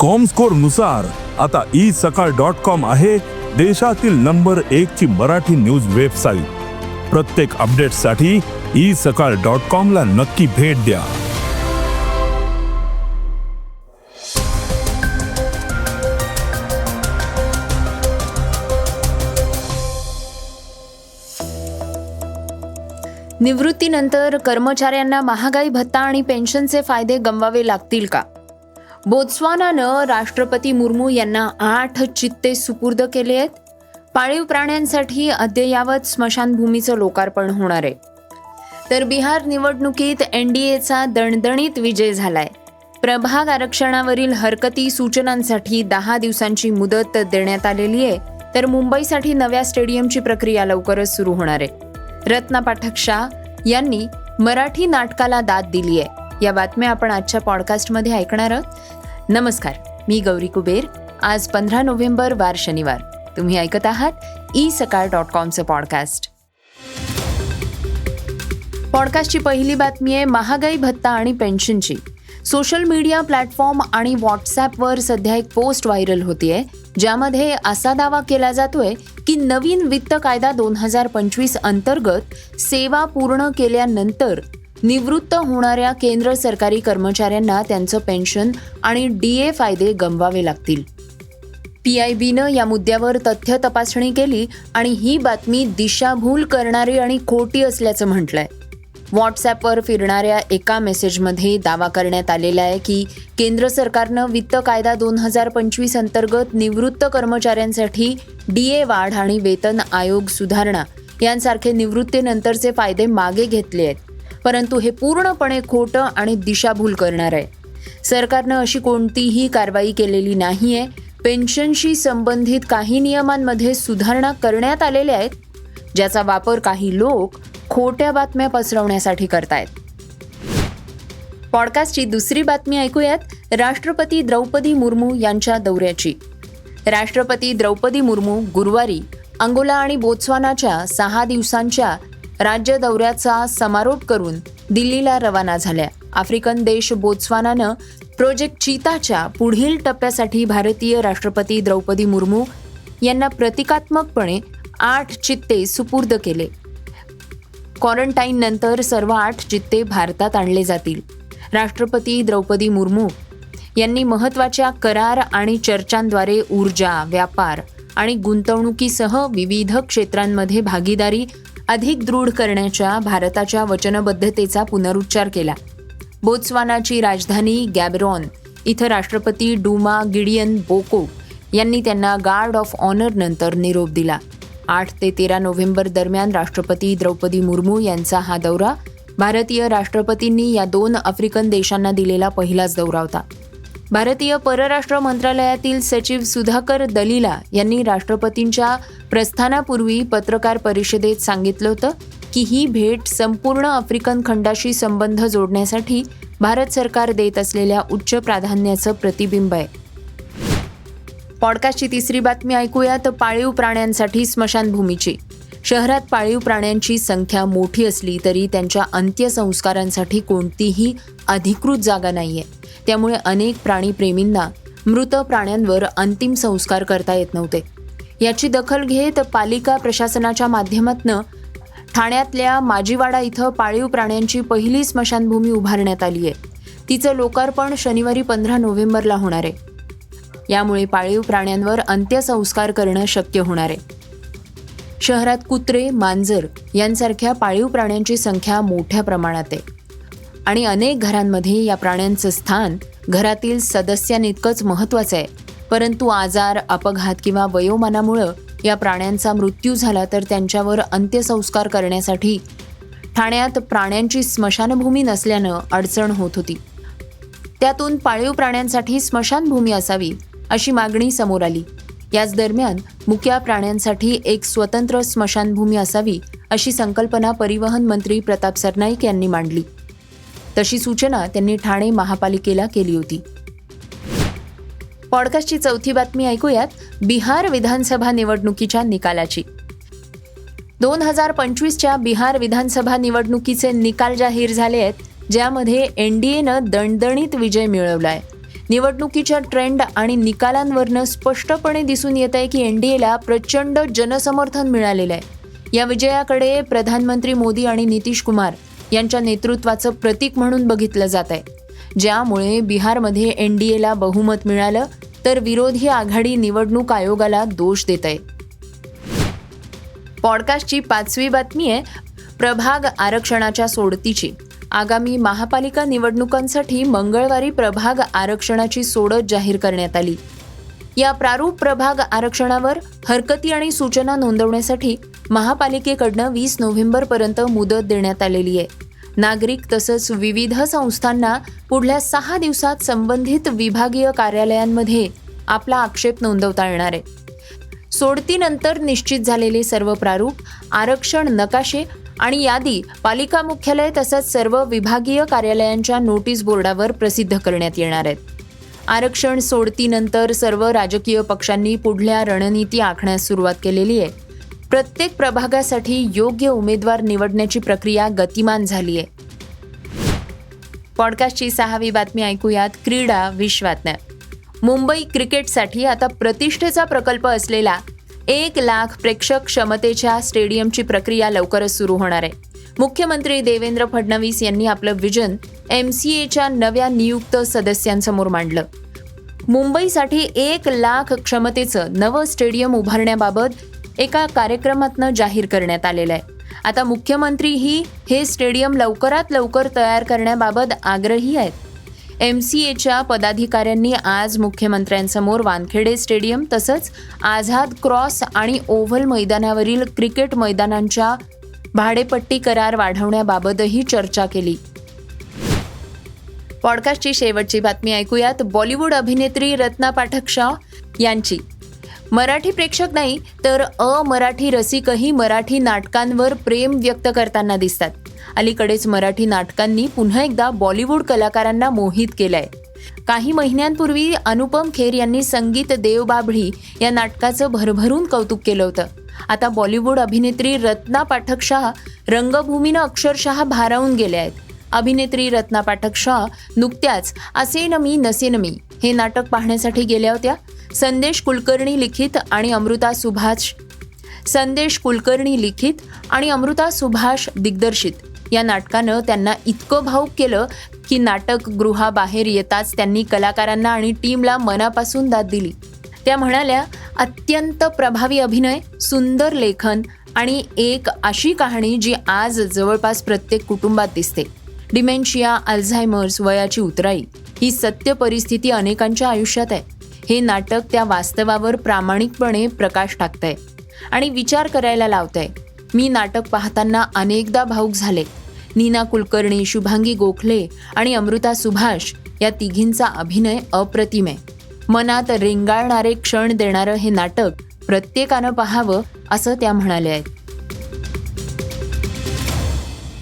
कॉमस्कोरनुसार आता ई सकाळ dot com आहे देशातील नंबर एक ची मराठी न्यूज वेबसाईट प्रत्येक अपडेटसाठी ई सकाळ डॉट कॉम ला नक्की भेट द्या. निवृत्तीनंतर कर्मचाऱ्यांना महागाई भत्ता आणि पेन्शनचे फायदे गमवावे लागतील का? बोत्स्वानानं राष्ट्रपती मुर्मू यांना आठ चित्ते सुपूर्द केले आहेत. पाळीव प्राण्यांसाठी अद्ययावत स्मशानभूमीचं लोकार्पण होणार आहे. तर बिहार निवडणुकीत एनडीएचा दणदणीत विजय झालाय. प्रभाग आरक्षणावरील हरकती सूचनांसाठी दहा दिवसांची मुदत देण्यात आलेली आहे. तर मुंबईसाठी नव्या स्टेडियमची प्रक्रिया लवकरच सुरू होणार आहे. रत्ना पाठक शाह यांनी मराठी नाटकाला दाद दिली आहे या बातम्या आपण आजच्या पॉडकास्टमध्ये ऐकणार आहोत. नमस्कार मी गौरी कुबेर. आज पंधरा नोव्हेंबर वार शनिवार. तुम्ही ऐकत आहात ई सकाळ डॉट कॉमचं पॉडकास्ट पॉडकास्टची पहिली बातमी आहे महागाई भत्ता आणि पेन्शनची सोशल मीडिया प्लॅटफॉर्म आणि व्हॉट्सॲपवर सध्या एक पोस्ट व्हायरल होतीये ज्यामध्ये असा दावा केला जातोय की नवीन वित्त कायदा दोन हजार पंचवीस अंतर्गत सेवा पूर्ण केल्यानंतर निवृत्त होणाऱ्या केंद्र सरकारी कर्मचाऱ्यांना त्यांचं पेन्शन आणि डी ए फायदे गमवावे लागतील. पी आय बीनं या मुद्द्यावर तथ्य तपासणी केली आणि ही बातमी दिशाभूल करणारी आणि खोटी असल्याचं म्हटलंय. व्हॉट्सॲपवर फिरणाऱ्या एका मेसेजमध्ये दावा करण्यात आलेला आहे की केंद्र सरकारनं वित्त कायदा दोन हजार पंचवीस अंतर्गत निवृत्त कर्मचाऱ्यांसाठी डी ए वाढ आणि वेतन आयोग सुधारणा यांसारखे निवृत्तीनंतरचे फायदे मागे घेतले आहेत. परंतु हे पूर्णपणे खोटं आणि दिशाभूल करणार आहे. सरकारनं अशी कोणतीही कारवाई केलेली नाहीये. पेन्शनशी संबंधित काही नियमांमध्ये सुधारणा करण्यात आलेल्या आहेत ज्याचा वापर काही लोक खोट्या बातम्या पसरवण्यासाठी करतायत. पॉडकास्टची दुसरी बातमी ऐकूयात. राष्ट्रपती द्रौपदी मुर्मू यांच्या दौऱ्याची. राष्ट्रपती द्रौपदी मुर्मू गुरुवारी अंगोला आणि बोत्स्वानाच्या सहा दिवसांच्या राज्य दौऱ्याचा समारोप करून दिल्लीला रवाना झाल्या. आफ्रिकन देश बोत्स्वानानं प्रोजेक्ट चीताच्या पुढील टप्प्यासाठी भारतीय राष्ट्रपती द्रौपदी मुर्मू यांना प्रतिकात्मकपणे आठ चित्ते सुपूर्द केले. क्वारंटाईन नंतर सर्व आठ चित्ते भारतात आणले जातील. राष्ट्रपती द्रौपदी मुर्मू यांनी महत्त्वाच्या करार आणि चर्चांद्वारे ऊर्जा व्यापार आणि गुंतवणुकीसह विविध क्षेत्रांमध्ये भागीदारी अधिक दृढ करण्याच्या भारताच्या वचनबद्धतेचा पुनरुच्चार केला. बोत्स्वानाची राजधानी गॅबरॉन इथं राष्ट्रपती डुमा गिडियन बोको यांनी त्यांना गार्ड ऑफ ऑनर नंतर निरोप दिला. आठ ते तेरा नोव्हेंबर दरम्यान राष्ट्रपती द्रौपदी मुर्मू यांचा हा दौरा भारतीय राष्ट्रपतींनी या दोन आफ्रिकन देशांना दिलेला पहिलाच दौरा होता. भारतीय परराष्ट्र मंत्रालयातील सचिव सुधाकर दलीला यांनी राष्ट्रपतींच्या प्रस्थानापूर्वी पत्रकार परिषदेत सांगितलं होतं की ही भेट संपूर्ण आफ्रिकन खंडाशी संबंध जोडण्यासाठी भारत सरकार देत असलेल्या उच्च प्राधान्याचं प्रतिबिंब आहे. पॉडकास्टची तिसरी बातमी ऐकूयात. पाळीव प्राण्यांसाठी स्मशानभूमीची. शहरात पाळीव प्राण्यांची संख्या मोठी असली तरी त्यांच्या अंत्यसंस्कारांसाठी कोणतीही अधिकृत जागा नाहीये. त्यामुळे अनेक प्राणीप्रेमींना मृत प्राण्यांवर अंतिम संस्कार करता येत नव्हते. याची दखल घेत पालिका प्रशासनाच्या माध्यमातनं ठाण्यातल्या माजीवाडा इथं पाळीव प्राण्यांची पहिली स्मशानभूमी उभारण्यात आली आहे. तिचं लोकार्पण शनिवारी पंधरा नोव्हेंबरला होणार आहे. यामुळे पाळीव प्राण्यांवर अंत्यसंस्कार करणं शक्य होणार आहे. शहरात कुत्रे मांजर यांसारख्या पाळीव प्राण्यांची संख्या मोठ्या प्रमाणात आहे. आणि अनेक घरांमध्ये या प्राण्यांचं स्थान घरातील सदस्यांइतकंच महत्त्वाचं आहे. परंतु आजार अपघात किंवा वयोमानामुळं या प्राण्यांचा मृत्यू झाला तर त्यांच्यावर अंत्यसंस्कार करण्यासाठी ठाण्यात प्राण्यांची स्मशानभूमी नसल्यानं अडचण होत होती. त्यातून पाळीव प्राण्यांसाठी स्मशानभूमी असावी अशी मागणी समोर आली. याच दरम्यान मुक्या प्राण्यांसाठी एक स्वतंत्र स्मशानभूमी असावी अशी संकल्पना परिवहन मंत्री प्रताप सरनाईक यांनी मांडली. तशी सूचना त्यांनी ठाणे महापालिकेला केली होती. पॉडकास्टची चौथी बातमी ऐकूयात. बिहार विधानसभा निवडणुकीच्या निकालाची. दोन हजार पंचवीसच्या बिहार विधानसभा निवडणुकीचे निकाल जाहीर झाले आहेत ज्यामध्ये एनडीएनं दणदणीत विजय मिळवलाय. निवडणुकीच्या ट्रेंड आणि निकालांवरनं स्पष्टपणे दिसून येत आहे की एन डी एला प्रचंड जनसमर्थन मिळालेलं आहे. या विजयाकडे प्रधानमंत्री मोदी आणि नितीश कुमार यांच्या नेतृत्वाचं प्रतीक म्हणून बघितलं जात आहे. ज्यामुळे बिहारमध्ये एन डी एला बहुमत मिळालं तर विरोधी आघाडी निवडणूक आयोगाला दोष देत आहे. पॉडकास्टची पाचवी बातमी आहे प्रभाग आरक्षणाच्या सोडतीची. आगामी महापालिका निवडणुकांसाठी मंगळवारी प्रभाग आरक्षणाची सोडत जाहीर करण्यात आली. या प्रारूप प्रभाग आरक्षणावर हरकती आणि सूचना नोंदवण्यासाठी महापालिकेकडनं वीस नोव्हेंबरपर्यंत मुदत देण्यात आलेली आहे. नागरिक तसंच विविध संस्थांना पुढल्या सहा दिवसात संबंधित विभागीय कार्यालयांमध्ये आपला आक्षेप नोंदवता येणार आहे. सोडतीनंतर निश्चित झालेले सर्व प्रारूप आरक्षण नकाशे आणि यादी पालिका मुख्यालय तसंच सर्व विभागीय कार्यालयांच्या नोटीस बोर्डावर प्रसिद्ध करण्यात येणार आहेत. आरक्षण सोडतीनंतर सर्व राजकीय पक्षांनी पुढल्या रणनीती आखण्यास सुरुवात केलेली आहे. प्रत्येक प्रभागासाठी योग्य उमेदवार निवडण्याची प्रक्रिया गतिमान झाली आहे पॉडकास्टची सहावी बातमी ऐकूयात क्रीडा विश्वातनं. मुंबई क्रिकेटसाठी आता प्रतिष्ठेचा प्रकल्प असलेला एक लाख प्रेक्षक क्षमतेच्या स्टेडियमची प्रक्रिया लवकरच सुरू होणार आहे. मुख्यमंत्री देवेंद्र फडणवीस यांनी आपलं विजन एम सी एच्या नव्या नियुक्त सदस्यांसमोर मांडलं. मुंबईसाठी एक लाख क्षमतेचं नवं स्टेडियम उभारण्याबाबत एका कार्यक्रमातनं जाहीर करण्यात आलेलं आहे. आता मुख्यमंत्रीही हे स्टेडियम लवकरात लवकर तयार करण्याबाबत आग्रही आहेत. एम सी एच्या पदाधिकाऱ्यांनी आज मुख्यमंत्र्यांसमोर वानखेडे स्टेडियम तसंच आझाद क्रॉस आणि ओव्हल मैदानावरील क्रिकेट मैदानांच्या भाडेपट्टी करार वाढवण्याबाबतही चर्चा केली. पॉडकास्टची शेवटची बातमी ऐकूयात. बॉलिवूड अभिनेत्री रत्ना पाठक शॉ यांची. मराठी प्रेक्षक नाही तर अमराठी रसिकही मराठी नाटकांवर प्रेम व्यक्त करताना दिसतात. अलीकडेच मराठी नाटकांनी पुन्हा एकदा बॉलिवूड कलाकारांना मोहित केलंय. काही महिन्यांपूर्वी अनुपम खेर यांनी संगीत देवबाभळी या नाटकाचं भरभरून कौतुक केलं होतं. आता बॉलिवूड अभिनेत्री रत्ना पाठक शाह रंगभूमीनं अक्षरशः भारावून गेल्या आहेत. अभिनेत्री रत्ना पाठक शाह नुकत्याच असेन मी नसेन मी हे नाटक पाहण्यासाठी गेल्या होत्या. संदेश कुलकर्णी लिखित आणि अमृता सुभाष संदेश कुलकर्णी लिखित आणि अमृता सुभाष दिग्दर्शित. या नाटकानं त्यांना इतकं भाऊक केलं की नाटक गृहाबाहेर येताच त्यांनी कलाकारांना आणि टीमला मनापासून दाद दिली. त्या म्हणाल्या अत्यंत प्रभावी अभिनय सुंदर लेखन आणि एक अशी कहाणी जी आज जवळपास प्रत्येक कुटुंबात दिसते. डिमेन्शिया अल्झायमर्स वयाची उतराई ही सत्य परिस्थिती अनेकांच्या आयुष्यात आहे. हे नाटक त्या वास्तवावर प्रामाणिकपणे प्रकाश टाकतंय आणि विचार करायला लावतंय. मी नाटक पाहताना अनेकदा भाऊक झाले. नीना कुलकर्णी शुभांगी गोखले आणि अमृता सुभाष या तिघींचा अभिनय अप्रतिम आहे. मनात रेंगाळणारे क्षण देणारं हे नाटक प्रत्येकानं पाहावं असं त्या म्हणाल्या आहेत.